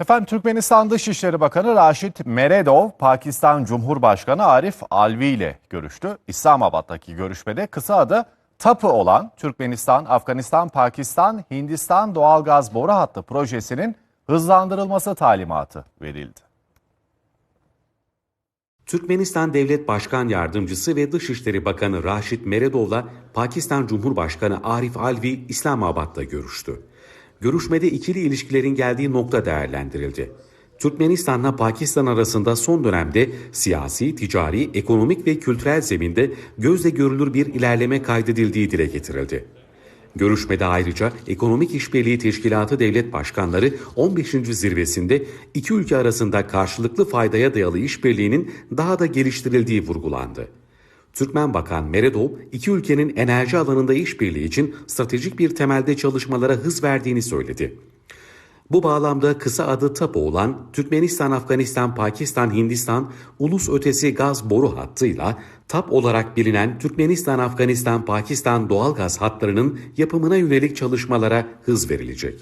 Efendim Türkmenistan Dışişleri Bakanı Raşit Meredov, Pakistan Cumhurbaşkanı Arif Alvi ile görüştü. İslamabad'daki görüşmede kısa adı TAPı olan Türkmenistan, Afganistan, Pakistan, Hindistan doğalgaz boru hattı projesinin hızlandırılması talimatı verildi. Türkmenistan Devlet Başkan Yardımcısı ve Dışişleri Bakanı Raşit Meredov'la Pakistan Cumhurbaşkanı Arif Alvi İslamabad'da görüştü. Görüşmede ikili ilişkilerin geldiği nokta değerlendirildi. Türkmenistan'la Pakistan arasında son dönemde siyasi, ticari, ekonomik ve kültürel zeminde gözle görülür bir ilerleme kaydedildiği dile getirildi. Görüşmede ayrıca Ekonomik İşbirliği Teşkilatı devlet başkanları 15. zirvesinde iki ülke arasında karşılıklı faydaya dayalı işbirliğinin daha da geliştirildiği vurgulandı. Türkmen Bakan Meredov, iki ülkenin enerji alanında işbirliği için stratejik bir temelde çalışmalara hız verdiğini söyledi. Bu bağlamda kısa adı TAPO olan Türkmenistan, Afganistan, Pakistan, Hindistan ulus ötesi gaz boru hattıyla TAP olarak bilinen Türkmenistan, Afganistan, Pakistan doğal gaz hatlarının yapımına yönelik çalışmalara hız verilecek.